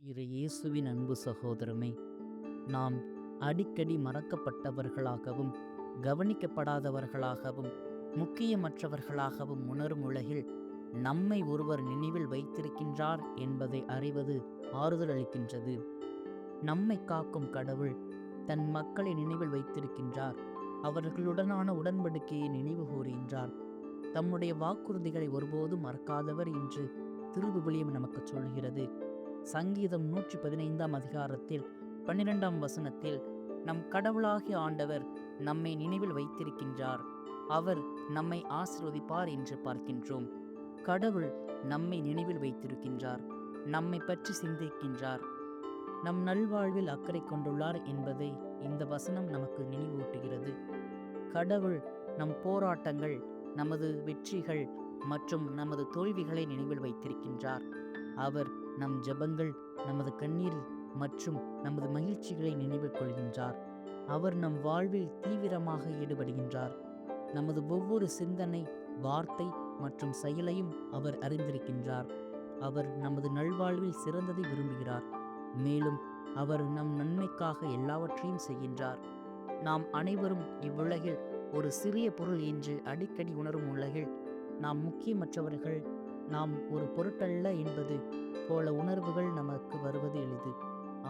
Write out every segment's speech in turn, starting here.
இரு இயேசுவின் அன்பு சகோதரமே நாம் அடிக்கடி மறக்கப்பட்டவர்களாகவும் கவனிக்கப்படாதவர்களாகவும் முக்கியமற்றவர்களாகவும் உணரும் உலகில் நம்மை ஒருவர் நினைவில் வைத்திருக்கின்றார் என்பதை அறிவது ஆறுதல் அளிக்கின்றது. நம்மை காக்கும் கடவுள் தன் மக்களை நினைவில் வைத்திருக்கின்றார். அவர்களுடனான உடன்படிக்கையை நினைவு கூறுகின்றார். தம்முடைய வாக்குறுதிகளை ஒருபோதும் மறக்காதவர் என்று திருவிவிலியம் நமக்கு சொல்கிறது. சங்கீதம் நூற்றி பதினைந்தாம் அதிகாரத்தில் பன்னிரெண்டாம் வசனத்தில் நம் கடவுளாகிய ஆண்டவர் நம்மை நினைவில் வைத்திருக்கின்றார். அவர் நம்மை ஆசிர்வதிப்பார் என்று பார்க்கின்றோம். கடவுள் நம்மை நினைவில் வைத்திருக்கின்றார். நம்மை பற்றி சிந்திக்கின்றார். நம் நல்வாழ்வில் அக்கறை கொண்டுள்ளார் என்பதை இந்த வசனம் நமக்கு நினைவூட்டுகிறது. கடவுள் நம் போராட்டங்கள் நமது வெற்றிகள் மற்றும் நமது தோல்விகளை நினைவில் வைத்திருக்கின்றார். அவர் நம் ஜெபங்கள் நமது கண்ணீர் மற்றும் நமது மகிழ்ச்சிகளை நினைவில் கொள்கின்றார். அவர் நம் வாழ்வில் தீவிரமாக ஈடுபடுகின்றார். நமது ஒவ்வொரு சிந்தனை வார்த்தை மற்றும் செயலையும் அவர் அறிந்திருக்கின்றார். அவர் நமது நல்வாழ்வில் சிறந்ததை விரும்புகிறார். மேலும் அவர் நம் நன்மைக்காக எல்லாவற்றையும் செய்கின்றார். நாம் அனைவரும் இவ்வுலகில் ஒரு சிறிய பொருள் என்று அடிக்கடி உணரும் உலகில் நாம் முக்கியமற்றவர்கள் நாம் ஒரு பொருட்டல்ல என்பது போல உணர்வுகள் நமக்கு வருவது எளிது.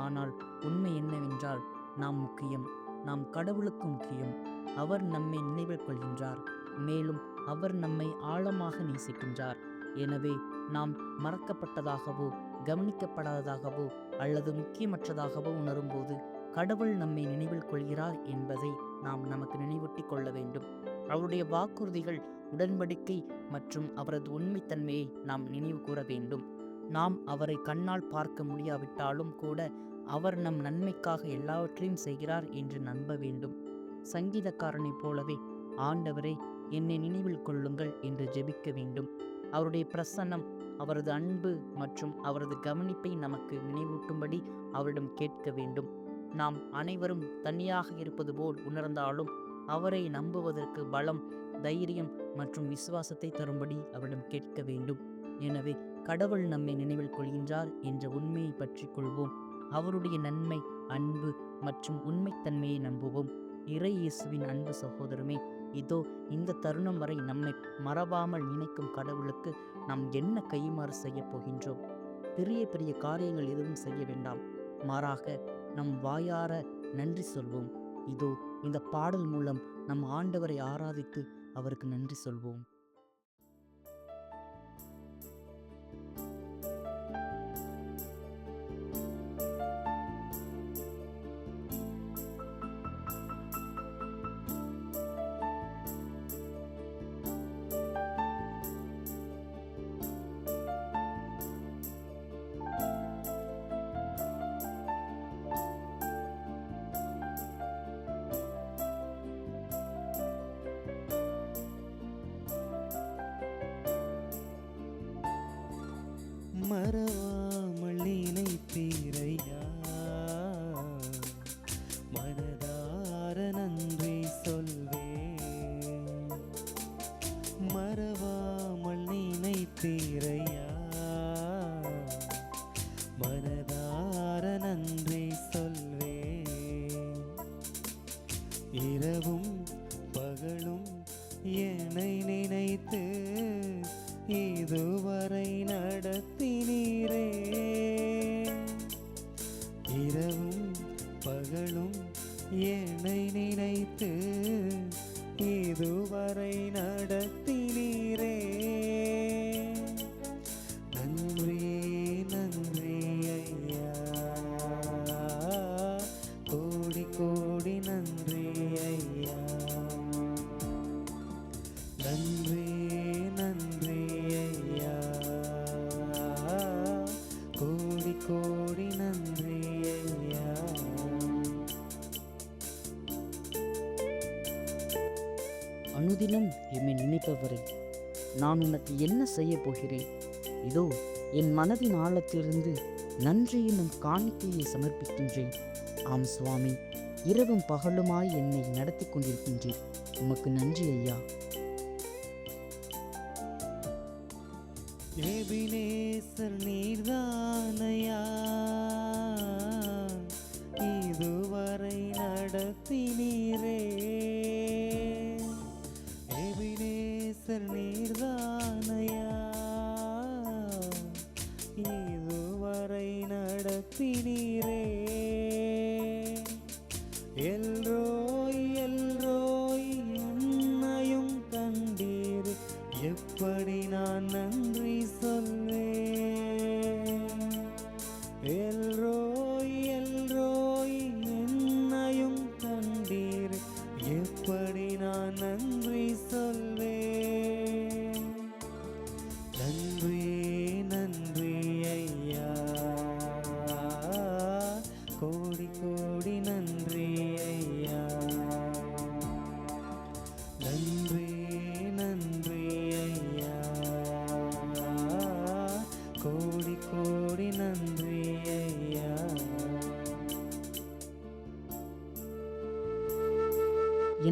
ஆனால் உண்மை என்னவென்றால் நாம் முக்கியம் நாம் கடவுளுக்கு முக்கியம். அவர் நம்மை நினைவில் கொள்கின்றார் மேலும் அவர் நம்மை ஆழமாக நேசிக்கின்றார். எனவே நாம் மறக்கப்பட்டதாகவோ கவனிக்கப்படாததாகவோ அல்லது முக்கியமற்றதாகவோ உணரும்போது கடவுள் நம்மை நினைவில் கொள்கிறார் என்பதை நாம் நமக்கு நினைவூட்டிக் கொள்ள வேண்டும். அவருடைய வாக்குறுதிகள் உடன்படிக்கை மற்றும் அவரது உண்மைத்தன்மையை நாம் நினைவு கூற வேண்டும். நாம் அவரை கண்ணால் பார்க்க முடியாவிட்டாலும் கூட அவர் நம் நன்மைக்காக எல்லாவற்றையும் செய்கிறார் என்று நம்ப வேண்டும். சங்கீதக்காரனைப் போலவே ஆண்டவரே என்னை நினைவில் கொள்ளுங்கள் என்று ஜெபிக்க வேண்டும். அவருடைய பிரசன்னம் அவரது அன்பு மற்றும் அவரது கவனிப்பை நமக்கு நினைவூட்டும்படி அவரிடம் கேட்க வேண்டும். நாம் அனைவரும் தனியாக இருப்பது போல் உணர்ந்தாலும் அவரை நம்புவதற்கு பலம் தைரியம் மற்றும் விசுவாசத்தை தரும்படி அவரிடம் கேட்க வேண்டும். எனவே கடவுள் நம்மை நினைவில் கொள்கின்றார் என்ற உண்மையை பற்றி கொள்வோம். அவருடைய நன்மை அன்பு மற்றும் உண்மைத்தன்மையை நம்புவோம். இறை இயேசுவின் அன்பு சகோதரமே இதோ இந்த தருணம் வரை நம்மை மறவாமல் நினைக்கும் கடவுளுக்கு நாம் என்ன கைமாறு செய்யப் போகின்றோம்? பெரிய பெரிய காரியங்கள் எதுவும் செய்ய வேண்டாம். மாறாக நம் வாயார நன்றி சொல்வோம். இதோ இந்த பாடல் மூலம் நம் ஆண்டவரை ஆராதித்து அவருக்கு நன்றி சொல்வோம். மறவாமல் என்னை நினைத்து இதுவரை நடத்தினீரே. முழுதிலும் எம்மை நினைப்பவரே நான் உனக்கு என்ன செய்ய போகிறேன்? இதோ என் மனதின் ஆழத்திலிருந்து நன்றி என்னும் காணிக்கையை சமர்ப்பிக்கின்றேன். ஆம் சுவாமி இரவும் பகலுமாய் என்னை நடத்தி கொண்டிருக்கின்றேன் உமக்கு நன்றி ஐயா. எபினேசர் நீர்தானையா இதுவரை நடத்தி நான் நன்றி சொல்வேன். எல்ரோ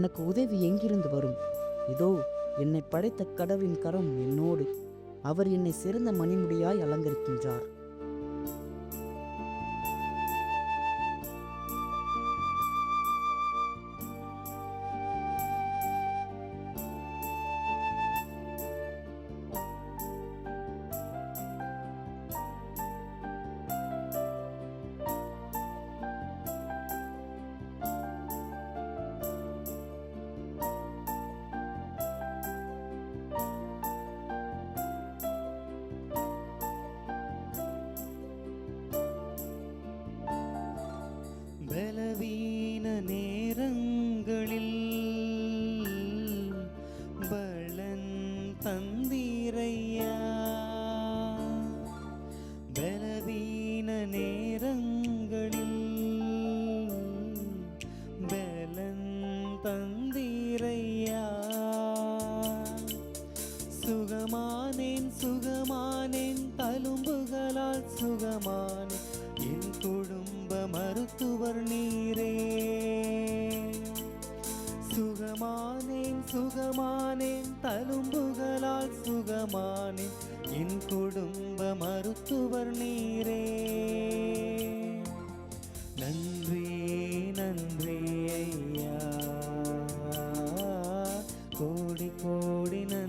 எனக்கு உதவி எங்கிருந்து வரும்? இதோ என்னை படைத்த கடவின் கரம் என்னோடு. அவர் என்னை சிறந்த மணிமுடியாய் அலங்கரிக்கின்றார். சுகமானேன் சுகமானேன் தழும்புகளால் சுகமானேன் என் குடும்ப மருத்துவர் நீரே சுகமானேன் சுகமானேன் தழும்புகளால் சுகமானேன் என் குடும்ப மருத்துவர் நீரே நன்றி நன்றி ஐயா கோடி கோடி நன்றி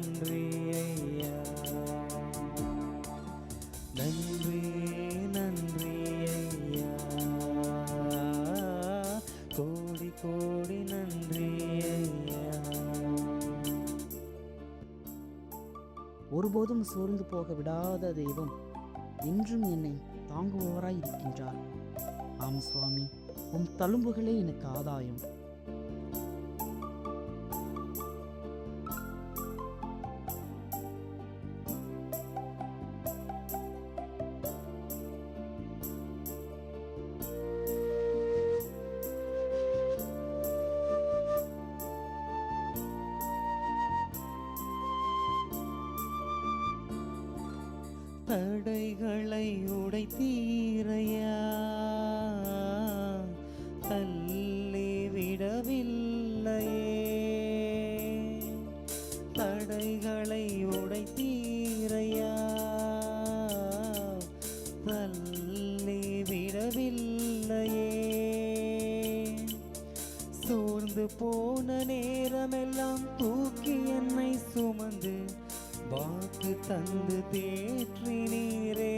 கோடி நன்றி ஒருபோதும் சோர்ந்து போக விடாத தெய்வம் என்றும் என்னை தாங்குபவராய் இருக்கின்றார். ஆம் சுவாமி உம் தழும்புகளே எனக்கு ஆதாயம். தடைகளை உடைத்தீரையா? தள்ளி விடவில்லையே. தடைகளை உடைத்தீரையா? தள்ளி விடவில்லையே. சோர்ந்து போன நேரமெல்லாம் தூக்கி என்னை சுமந்து வாக்கு தந்து தேற்றி நீரே.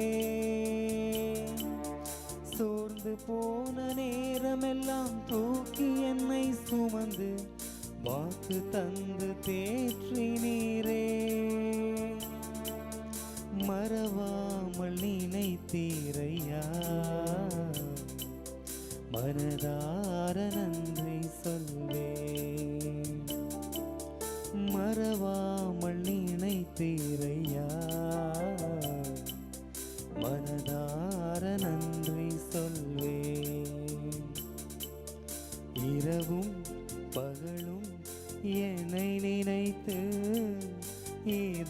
சோர்ந்து போன நேரமெல்லாம் தூக்கி என்னை சுமந்து வாக்கு தந்து தேற்றி நீரே.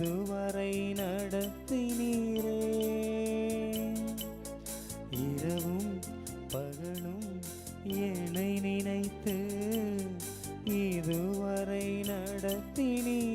இதுவரை நடத்தினீரே. இரவும் பகலும் என்னை நினைத்து இதுவரை நடத்தினீர்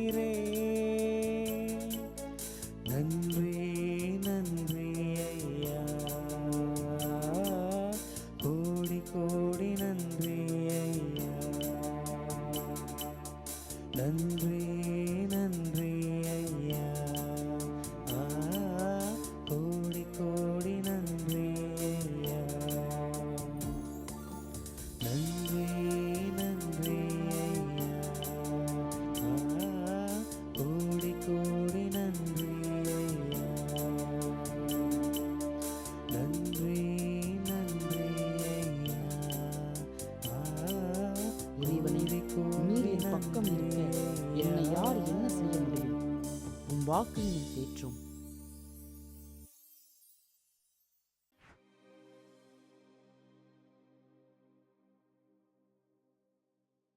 வாக்கினை தேற்றும்